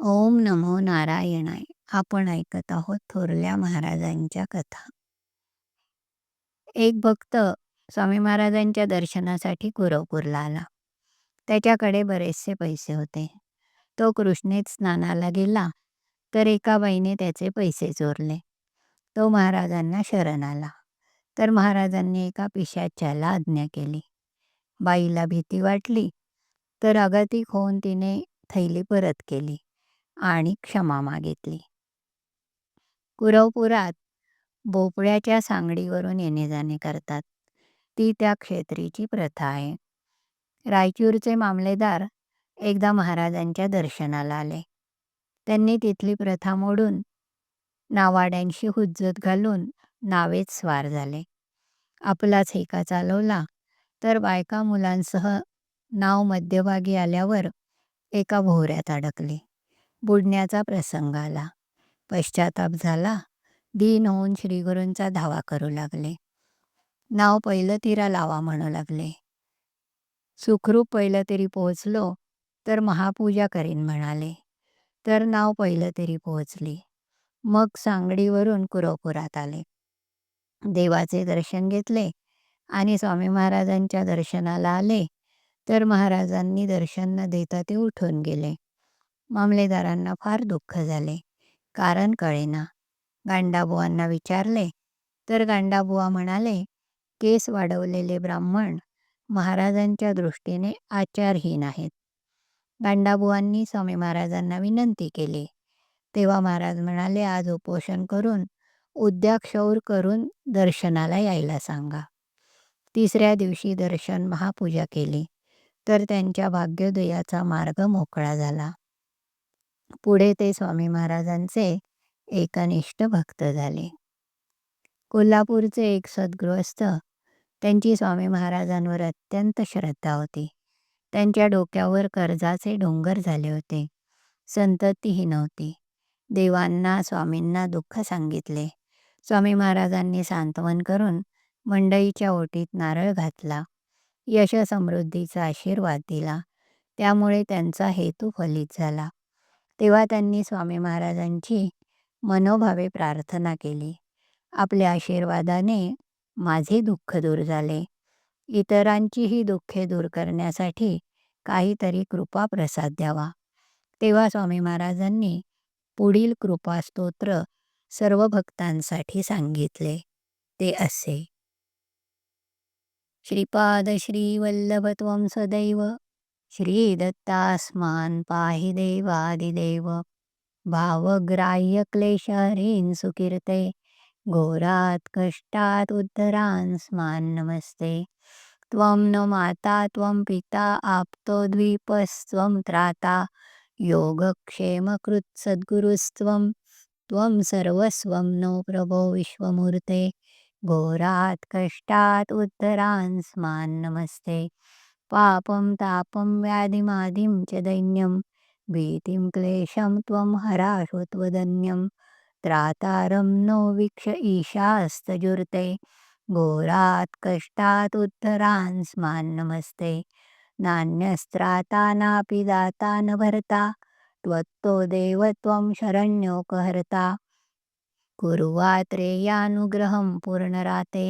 ओम नमो नारायणाय. आपण ऐकत आहोत थोरल्या महाराजांच्या कथा. एक भक्त स्वामी महाराजांच्या दर्शनासाठी कुरवपूरला आला. त्याच्याकडे बरेचसे पैसे होते. तो कृष्णेत स्नानाला गेला तर एका बाईने त्याचे पैसे चोरले. तो महाराजांना शरण आला. तर महाराजांनी एका पिशाच्याला आज्ञा केली. बाईला भीती वाटली तर अगतिक होऊन तिने थैली परत केली. आणि क्षमा मागितली. कुरवपुरात भोपळ्याच्या सांगडीवरून येणे जाणे करतात. ती त्या क्षेत्रीची प्रथा आहे. रायचूरचे मामलेदार एकदा महाराजांच्या दर्शनाला आले. त्यांनी तिथली प्रथा मोडून नावाड्यांशी हुज्जत घालून नावेत स्वार झाले. आपलाच हेका चालवला तर बायका मुलांसह नाव मध्यभागी आल्यावर एका भोवऱ्यात अडकली. बुडण्याचा प्रसंग आला. पश्चाताप झाला. दीन होऊन श्रीगुरूंचा धावा करू लागले. नाव पहिलं तिरा लावा म्हणू लागले. सुखरूप पहिलं तरी पोहोचलो तर महापूजा करीन म्हणाले. तर नाव पहिलं तरी पोहोचली. मग सांगडीवरून कुरोपुरात आले. देवाचे दर्शन घेतले आणि स्वामी महाराजांच्या दर्शनाला आले. तर महाराजांनी दर्शन न देता ते उठून गेले. मामलेदारांना फार दुःख झाले. कारण कळेना. गांडाबुवांना विचारले तर गांडाबुवा म्हणाले केस वाढवलेले ब्राह्मण महाराजांच्या दृष्टीने आचारहीन आहेत. गांडाबुवांनी स्वामी महाराजांना विनंती केली. तेव्हा महाराज म्हणाले आज उपोषण करून उद्या क्षौर करून दर्शनाला यायला सांगा. तिसऱ्या दिवशी दर्शन महापूजा केली. तर त्यांच्या भाग्योदयाचा मार्ग मोकळा झाला. पुढे ते स्वामी महाराजांचे एकनिष्ठ भक्त झाले. कोल्हापूरचे एक सद्गृहस्थ त्यांची स्वामी महाराजांवर अत्यंत श्रद्धा होती. त्यांच्या डोक्यावर कर्जाचे डोंगर झाले होते. संततीही नव्हती. देवांना स्वामींना दुःख सांगितले. स्वामी महाराजांनी सांत्वन करून मंडईच्या ओटीत नारळ घातला. यश समृद्धीचा आशीर्वाद दिला. त्यामुळे त्यांचा हेतू फलित झाला. तेव्हा त्यांनी स्वामी महाराजांची मनोभावे प्रार्थना केली. आपल्या आशीर्वादाने माझे दुःख दूर झाले. इतरांचीही दुःखे दूर करण्यासाठी काहीतरी कृपा प्रसाद द्यावा. तेव्हा स्वामी महाराजांनी पुढील कृपा स्तोत्र सर्व भक्तांसाठी सांगितले. ते असे. श्रीपाद श्री सदैव श्री श्रीदत्तास्मान् पाहि देवादिदेव। भावग्राह्य क्लेशहरीन सुकीर्ते। घोरात् कष्टात् उद्धरान्स्मान् नमस्ते। त्वं न माता त्वं पिता आप्तो द्वीपस्त्वं त्राता। योगक्षेमकृत् सद्गुरुस्त्वं। त्वं सर्वस्वं नो प्रभो विश्वमूर्ते। घोरात् कष्टात् उद्धरान्स्मान् नमस्ते। पापं तापं व्याधिमादिं च दैन्यं भीतिं क्लेशं त्वं हराशु त्वदन्यं त्रातारं नो वीक्ष ईशास्तजुर्ते घोरात् कष्टात् उद्धरान्स्मान् नमस्ते। नान्यस्त्राता नापि दाता न भर्ता त्वत्तो देव त्वं शरण्योपहर्ता कुर्वात्रेयानुग्रहं पूर्णराते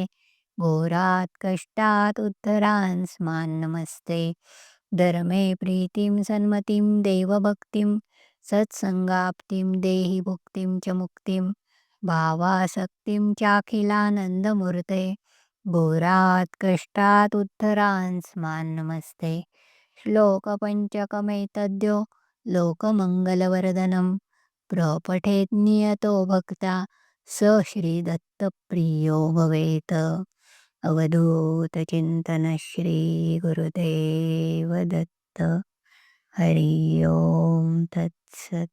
घोरात् कष्टात् उद्धरान्स्मान् नमस्ते. धर्मे प्रीतिं सन्मतिं देवभक्तिं सत्सङ्गाप्तिं देहि भुक्तिं च मुक्तिं भावासक्तिं चाखिलानन्दमूर्ते घोरात् कष्टात् उद्धरान्स्मान् नमस्ते. श्लोकपञ्चकमेतद्यो लोकमङ्गलवर्धनं प्रपठेत् नियतो भक्ता स श्रीदत्तप्रियो भवेत्. अवधूत चिंतन श्री गुरुदेव दत्त हरि ओम तत्सत।